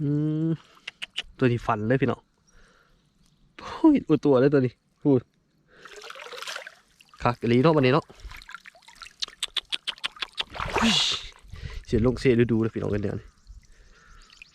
อืมตัวที่ฟันเลยพี่น้องโอ้ยอุดตัวเลยตัวนี้พูดคักลีเนาะวันนี้เนาะเสียลงเสียดูดูเลยพี่น้องกันเดือน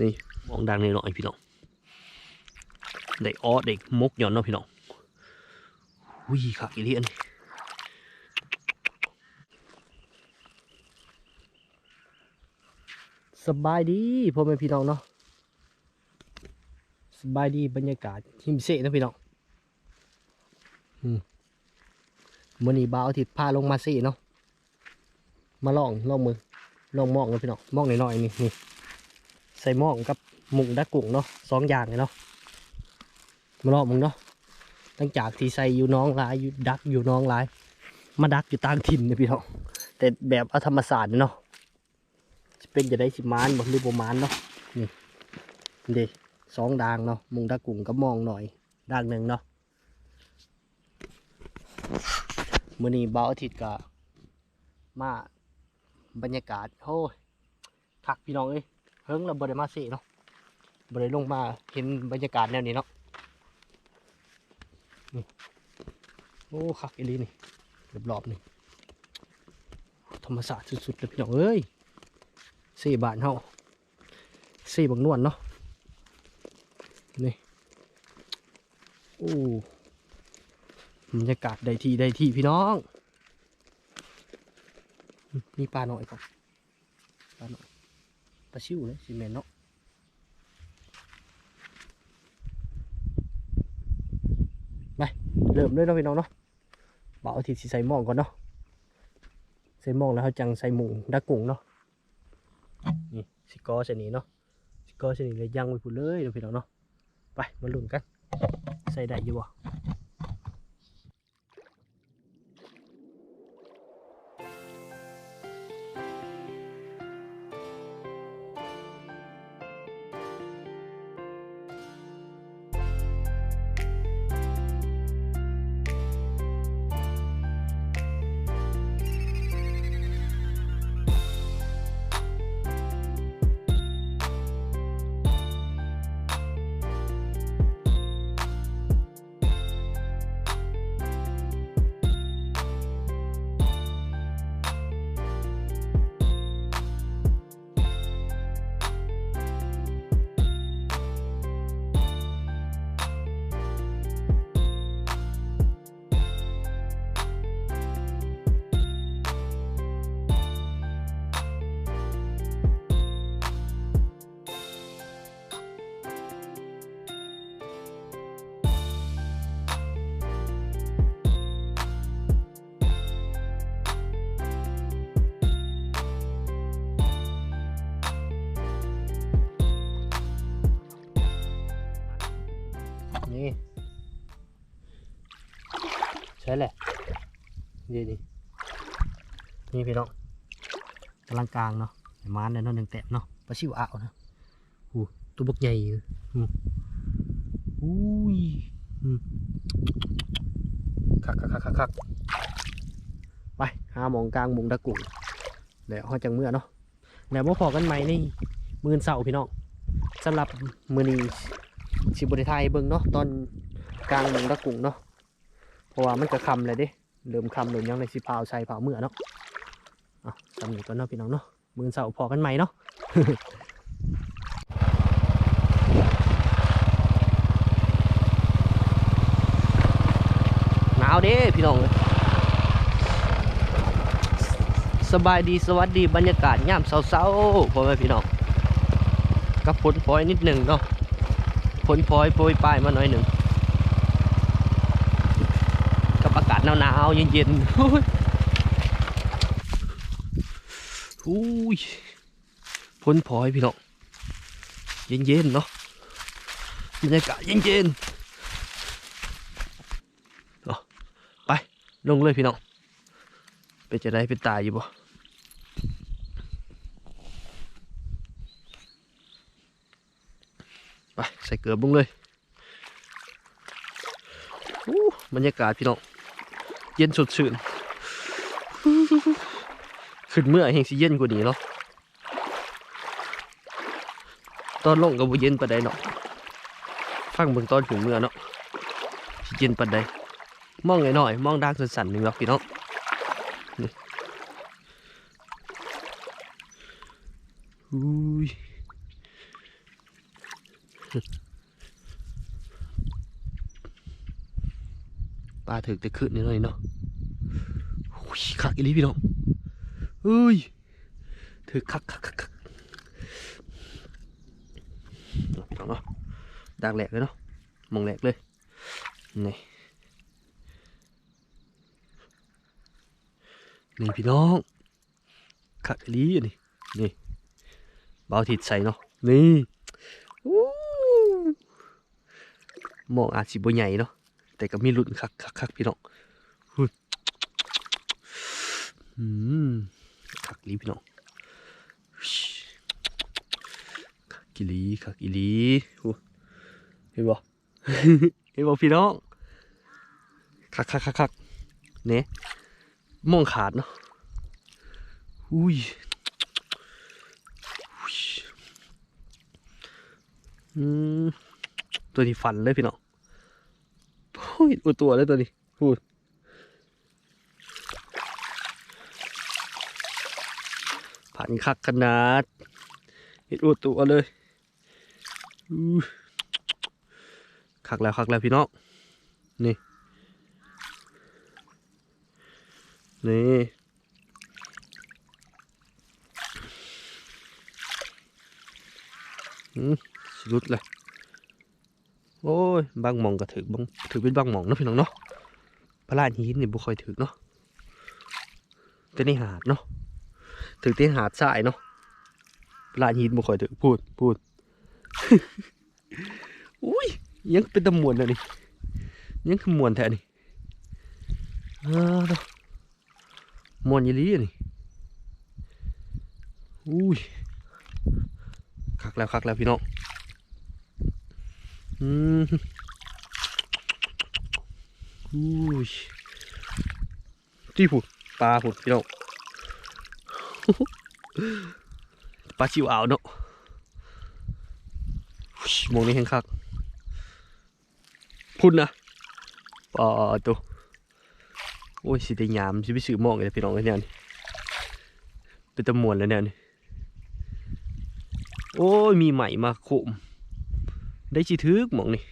นี่มองดังเลยหน่อยพี่น้องได้ออเด็กมกหย่อนเนาะพี่น้องอุ้ยคักอีหลีอันนี้สบายดีพ่อแม่พี่น้องเนาะ สบายดีบรรยากาศทิมเสะนะพี่น้องมันนี้บ่าวอาทิตย์พาลงมาสะเนาะ มาลองลองมือลองมองนะพี่น้องมองหน่อยๆนี่นี่ใส่มองกับมุงดักกุ้งเนาะสองอย่างเลยเนาะมาลองมึงเนาะตั้งจากที่ใส่อยู่น้องหลายอยู่ดักอยู่น้องหลาย มาดักอยู่ต่างถิ่นนะพี่น้องแต่แบบอาธรรมศาสตร์เนาะจะเป็นจะได้สิมานบ่หรือบ่มานเนาะนี่เด็ สองด่างเนาะมุงตะกุ่งก็มองหน่อยด่างหนึ่งเนาะมื่อนี้เบาอาทิตย์ก็มาบรรยากาศโอ้ยคักพี่น้องเอ้ยเฮิงเราบริมาเสเนาะบริลงมาเห็นบรรยากาศแนวนี้เนาะนี่โอ้คักอีลีนี่รอบๆนี่ธรรมศาสตร์สุดๆเลยพี่น้องเอ้ยเสบานเฮาเสบักนวลเนาะ นี่โอ้บรรยากาศได้ที่ได้ที่พี่น้องมีปลาหน่อยก่อนปลาหน่อยปลาชิวเลยซีเมนเนาะไปเริ่มเลยเนาะพี่น้องเนาะบ่าวทิตย์สิใส่หม้องก่อนเนาะใส่หม้องแล้วเขาจังใส่หมูดักกุ้งเนาะนี่สิกอเสนีเนาะสิกอเสนีเลยยังไว้พูดเลยเนาะพี่น้องเนาะ ไปมาลุ้นกัน ใส่ได้อยู่บ่ นี่ใช่แหละดีดีนี่พี่น้องกำลังกลางเนาะมานเนี่ยเนาะหนึ่งแตะเนาะปลาชิวอ่าวนะอู้ตัวบกใหญ่อยู่อืมอุ้ยอืมคักคักคักคักคักไปหามองกลางมุงตะกุ่งเดี๋ยวเขาจังเมื่อเนาะแล้วมาพอกันใหม่ในมืออนเสาร์พี่น้องสำหรับมือนี้ สิบริไทยเบิ่งเนาะตอนกลางหมุงตะกุ่งเนาะเพราะว่ามันก็คำเลยเด้เริ่มคำเริ่มยังในสิเผาใส่เผาเมื่อเนาะอะสำนีก่อนเนาะพี่น้องเนาะมือเสาพอกันใหม่เนาะหนาวเด้พี่น้องสบายดีสวัสดีบรรยากาศยามเช้าๆพ่อแม่พี่น้องกับฝนปล่อยนิดหนึ่งเนาะ ฝนพลอยโปรยปลายมาหน่อยหนึ่งกับอากาศหนาวๆเย็นๆอุ้ยอุ้ยฝนพลอยพี่น้องเย็นๆเนาะบรรยากาศเย็นๆเอาไปลงเลยพี่น้องเป็นจะได้เป็นตายอยู่บ่ไปใส่เกลือบุ้งเลยบรรยากาศพี่น้องเย็นสดชื่นขึ้นเมื่อแห่งสิเย็นกว่านี้เนาะตอนลงก็บเย็นปานใดเนาะฟังเบิ่งตอนถึงเมื่อเนาะสิเย็นปานใดมองหน่อยๆมองดังสั่นๆหนึ่งหรอกพี่น้องนี่อุ้ย ปลาถึกแต่ขึ้นนิดหน่อยเนาะคักอีลีพี่น้องอุ้ยถึกคักคักคักคักพี่น้องเนาะดังแหลกเลยเนาะมองแหลกเลยนี่นี่พี่น้องคักอีลีอันนี้นี่เบาทิดใส่เนาะนี่มองอาจสิบใหญ่เนาะ แต่ก็มีรุ่นคักคักคักพี่น้องหุ้ยอืมคักลีพี่น้องคักอีลีคักอีลีอู้เห็นบ่เห็นบ่พี่น้องคักคักคักคักเนี่ยมองขาดเนาะอุ้ยอุ้ยอืมตัวนี้ฟันเลยพี่น้อง ยอุดตัวเลยตัวนี้พูดผ่านคักขนาดเห็ดอุดตัวเลยคักแล้วคักแล้วพี่น้องนี่ นี่อืมสุดเลย โอ้ยบางมองก็ถือบางถือเป็นบางมองนะพี่น้องเนาะพระราชหินนี่บุคอยถือเนาะแต่นี่หาดเนาะถือที่หาดทรายเนาะพระราชหินบุคอยถือพูดพูดอุ้ยยังเป็นตะมวนเลยนี่ยังคือมวนแท้นี่เออเนาะมวนยี่ลีอะนี่อุ้ยคักแล้วคักแล้วพี่น้อง อืมอุ้ยที่ผุดปลาผุดพี่น้องปลาชิวอ่าวเนาะมองนี่แห้งคักพุ่นนะปอตัวโอ้ยสิได้ยามสิไปซื้อหมองเลยพี่น้องเนี่ยนี่เป็นตะมวนแล้วเนี่ยนี่โอ้ยมีใหม่มาโคม ได้ชิทึกหมองนี่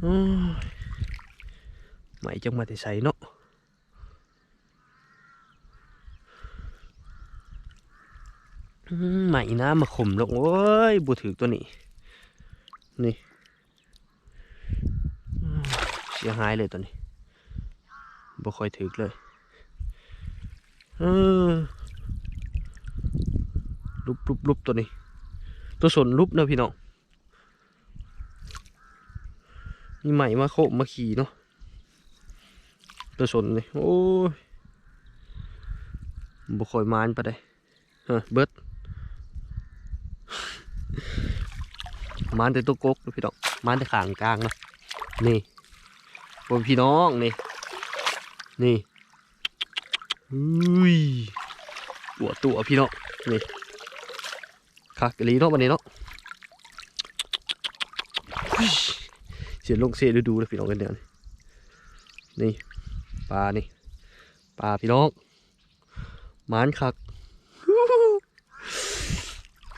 โอ้ยใหม่จังมาแต่ใส่เนาะอืมใหม่น้ำมาข่มลงโอ้ยบูถือตัวนี้ นี่ เสียหายเลยตัวนี้บ่ค่อยถึกเลยลุบลุบลุบตัวนี้ ตัวสนลุบนะพี่น้อง นี่ใหม่มาโคบมาขี่เนาะตัวสนนี่โอ้ยบ่คอยมานไปได้เออเบิดมานแต่ตัวกกพี่น้องมานแต่ขางกลางเนาะนี่บนพี่น้องนี่นี่อุ้ยตัวตัวพี่น้องนี่คักลีเนาะวันนี้เนาะ สียลงเสียดูดูเลยพี่น้องกันเดี๋ยวนี้นี่ปลานี่ปลาพี่น้องหมานคัก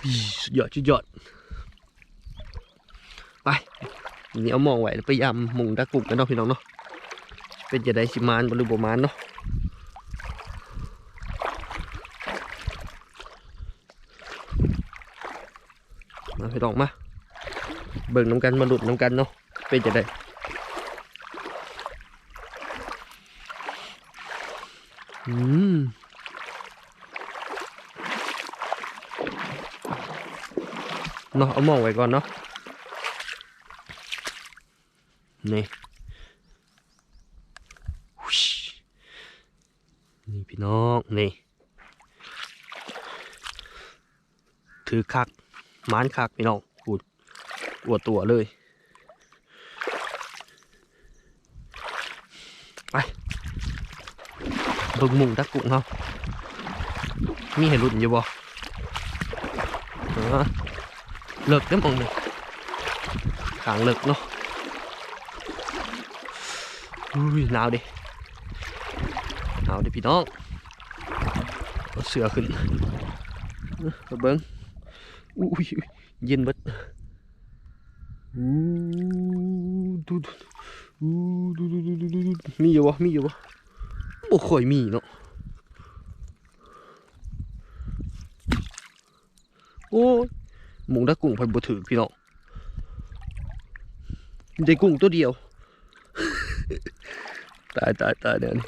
ยสุดยอดสุดยอดไปนี่เอามองไว้แล้วพยายามมุงตะกุ่มกันเนาะพี่น้องเนาะเป็นจะได้สิมานบหรือบ่มานเนาะมาพี่น้องมาเบิ่งน้ำกันมาหลุดน้ำกันเนาะ เป็นจะได้อืมเนาะเอามองไว้ก่อนเนาะนี่นี่พี่น้องนี่ถือคักมานคักพี่น้องพูดอวดตัวเลย ไป เบิ่งมุงตักกุ้งเฮามีให้รุ่นอยู่บ่ฮะเลิกได้อมองหนึ่งขางเลิกเนาะอุ้ยหนาวดิหนาวดิพี่น้องเอาเสือขึ้นเอาเบิ้งอุ้ยอุ้ยเย็นเบิดอู้ดูดูอู้ดูดูดูดูดูดูมีอยู่วะมีอยู่วะ บ่ค่อยมีเนาะโอ้ยหมูตะกุ้งไปบ่ถือพี่น้องได้กุ้งตัวเดียว ตายตายตายเดี๋ยวนี้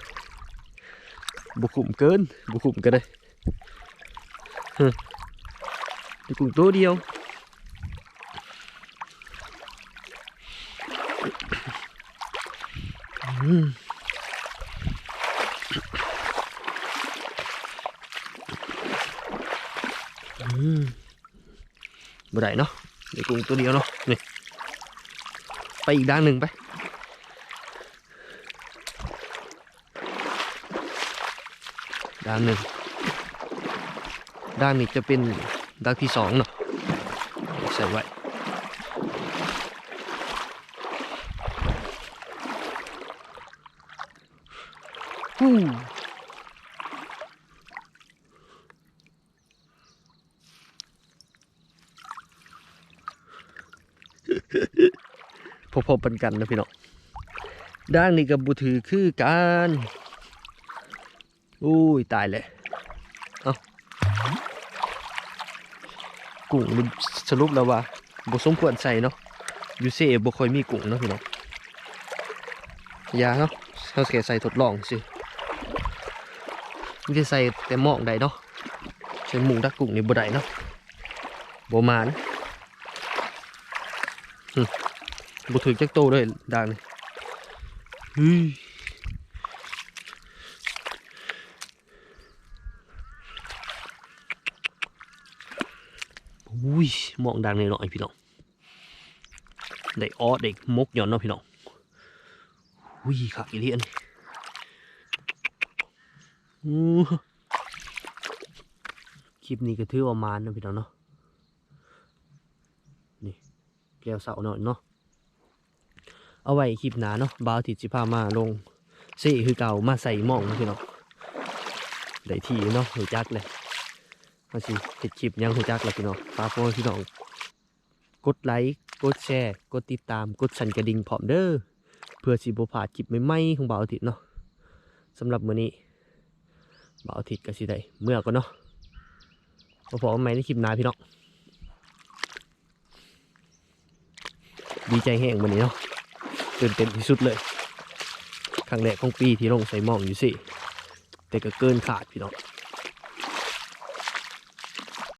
บุกุมเกินบุกุมก็ได้ฮึได้กุ้งตัวเดียวอืมอืมบ่ ได้เนาะได้กุ้งตัวเดียวเนาะนี่ไปอีกด้านหนึ่งไปด้านหนึ่งด้านนี้จะเป็นด้านที่สองเนาะใส่ไว้ฮู้ พอปันกันนะพี่น้องด้านนี้กับบุถือคือกันอุ้ยตายเลยเอากุ้งนี่สรุปแล้วว่าบ่สมควรใส่เนาะยูเซ่บ่ค่อยมีกุ้งเนาะพี่น้องยาเนาะเขาแค่ใส่ทดลองสิไม่ได้ใส่แต่หมองใดเนาะใส่หมูดักกุ้งนี่บ่ได้เนาะบ่มานหึ บ่ถึงจักโตเลยด่างเฮ้ยอุ้ยมองดังเลยหน่อยพี่น้องได้ออได้มกหย่อนเนาะพี่น้องอุ้ยขากี่เลียนอคลิปนี้ก็ถือว่ามานเนาะพี่น้องเนาะนี่แก้วเสาหน่อยเนาะ เอาไว้คลิปหนาเนาะบาวติดสิพามาลงเซ่คือเก่ามาใส่หม่องเนาะพี่น้องได้ที่เนาะหูจักเลยมาสิเห็ดคลิปยังหูจักแล้วพี่น้องฝากพ่อพี่น้องกดไลค์กดแชร์กดติดตามกดสั่นกระดิ่งพร้อมเด้อเพื่อสิบ่พลาดคลิปใหม่ๆของบ่าวอาทิตย์เนาะสำหรับมื้อนี้บ่าวอาทิตย์ก็สิได้เมื่อก่อนเนาะมาพบกันใหม่ในคลิปหน้าพี่น้องดีใจแห้งวันนี้เนาะ ตื่นเต้นที่สุดเลยครั้งแรกของปีที่ลงใส่หมองอยู่สิ แต่ก็เกินขาดพี่น้อง